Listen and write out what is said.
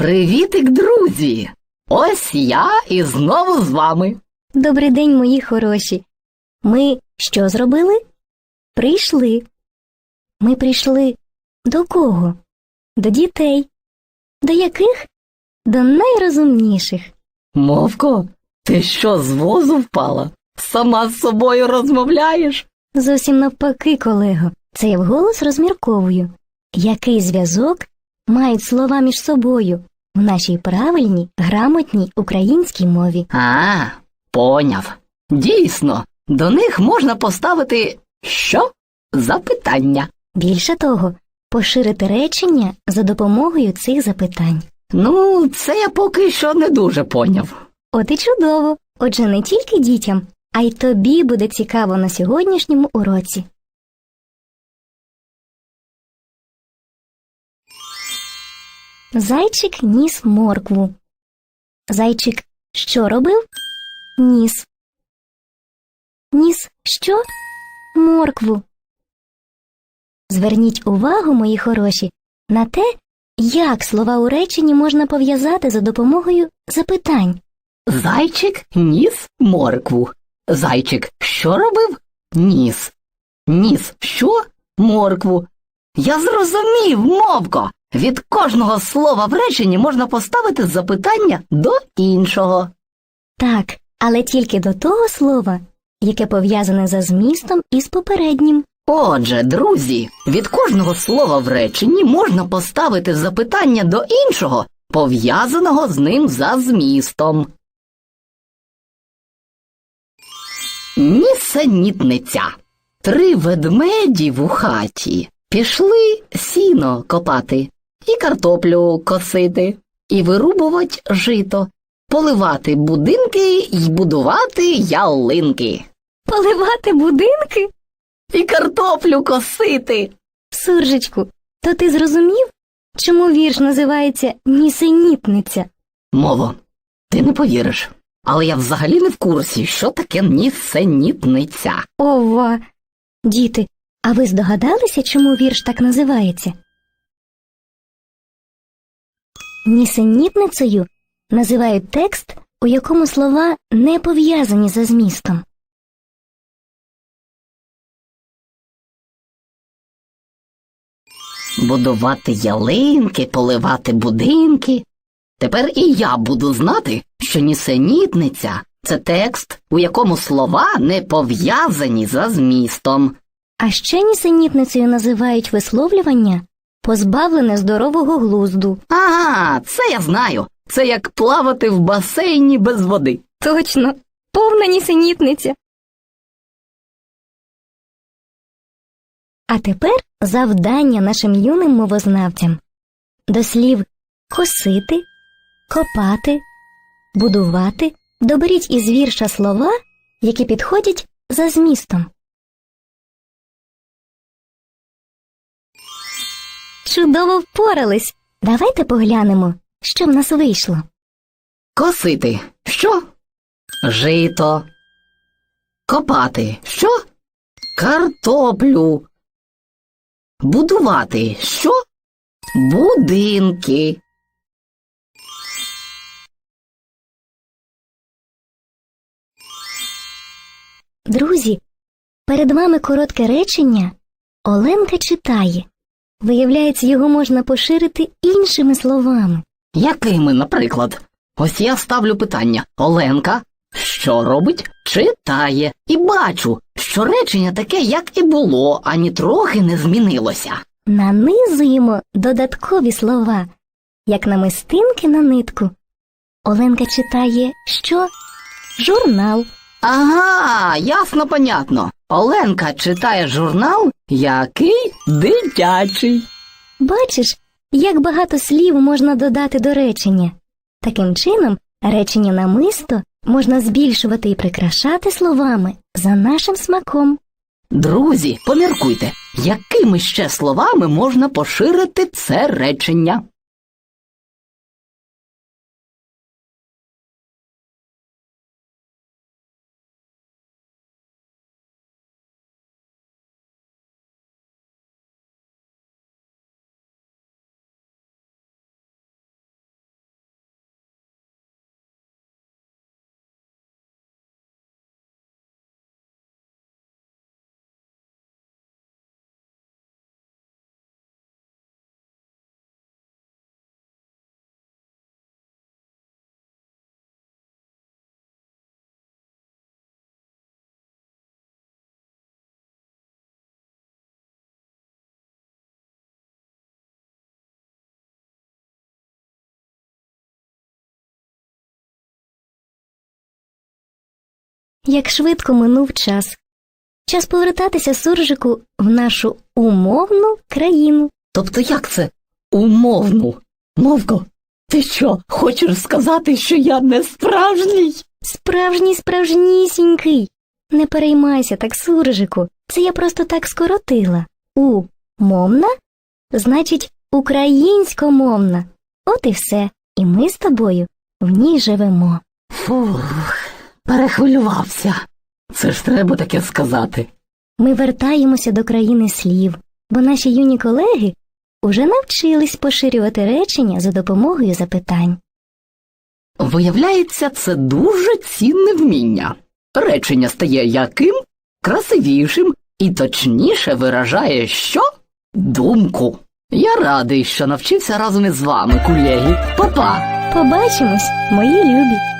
Привітик, друзі! Ось я і знову з вами. Добрий день, мої хороші. Ми що зробили? Прийшли. Ми прийшли до кого? До дітей. До яких? До найрозумніших. Мовко, ти що з возу впала? Сама з собою розмовляєш? Зовсім навпаки, колего. Це я вголос розмірковую. Який зв'язок мають слова між собою в нашій правильній, грамотній українській мові? А, поняв. Дійсно, до них можна поставити що? Запитання. Більше того, поширити речення за допомогою цих запитань. Ну, це я поки що не дуже поняв. От і чудово. Отже, не тільки дітям, а й тобі буде цікаво на сьогоднішньому уроці. Зайчик ніс моркву. Зайчик що робив? Ніс. Ніс що? Моркву. Зверніть увагу, мої хороші, на те, як слова у реченні можна пов'язати за допомогою запитань. Зайчик ніс моркву. Зайчик що робив? Ніс. Ніс що? Моркву. Я зрозумів, мовко. Від кожного слова в реченні можна поставити запитання до іншого. Так, але тільки до того слова, яке пов'язане за змістом із попереднім. Отже, друзі, від кожного слова в реченні можна поставити запитання до іншого, пов'язаного з ним за змістом. Нісенітниця. Три ведмеді в хаті пішли сіно копати, і картоплю косити, і вирубувати жито, поливати будинки й будувати ялинки, Поливати будинки? і картоплю косити. Суржичку, то ти зрозумів, чому вірш називається Нісенітниця? Мово, ти не повіриш, але я взагалі не в курсі, що таке нісенітниця. Ова. Діти, а ви здогадалися, чому вірш так називається? Нісенітницею називають текст, у якому слова не пов'язані за змістом. Будувати ялинки, поливати будинки. Тепер і я буду знати, що нісенітниця це текст, у якому слова не пов'язані за змістом. А ще нісенітницею називають висловлювання, позбавлене здорового глузду. Ага, це я знаю. Це як плавати в басейні без води. Точно, повна нісенітниця. А тепер завдання нашим юним мовознавцям до слів косити, копати, будувати доберіть із вірша слова, які підходять за змістом. Чудово впорались. Давайте поглянемо, що в нас вийшло. Косити. Що? Жито. Копати. Що? Картоплю. Будувати. Що? Будинки. Друзі, перед вами коротке речення Оленка читає. Виявляється, його можна поширити іншими словами. Якими, наприклад? Ось я ставлю питання. Оленка, що робить? Читає. І бачу, що речення таке, як і було, ані трохи не змінилося. Нанизуємо додаткові слова, як намистинки на нитку. Оленка читає що? Журнал. Ага, ясно, понятно. Оленка читає журнал, який дитячий. Бачиш, як багато слів можна додати до речення. Таким чином, речення намисто можна збільшувати і прикрашати словами за нашим смаком. Друзі, поміркуйте, якими ще словами можна поширити це речення? Як швидко минув час. Час повертатися суржику в нашу умовну країну. Тобто як це умовну? Мовко, ти що, хочеш сказати, що я не справжній? Справжній справжнісінький. Не переймайся так, суржику. Це я просто так скоротила. У мовна значить українськомовна. От і все. І ми з тобою в ній живемо. Фух, перехвилювався. Це ж треба таке сказати. Ми вертаємося до країни слів, бо наші юні колеги уже навчились поширювати речення за допомогою запитань. Виявляється, це дуже цінне вміння. Речення стає яким? Красивішим і точніше виражає що? Думку. Я радий, що навчився разом із вами, колеги. Па-па! Побачимось, мої любі!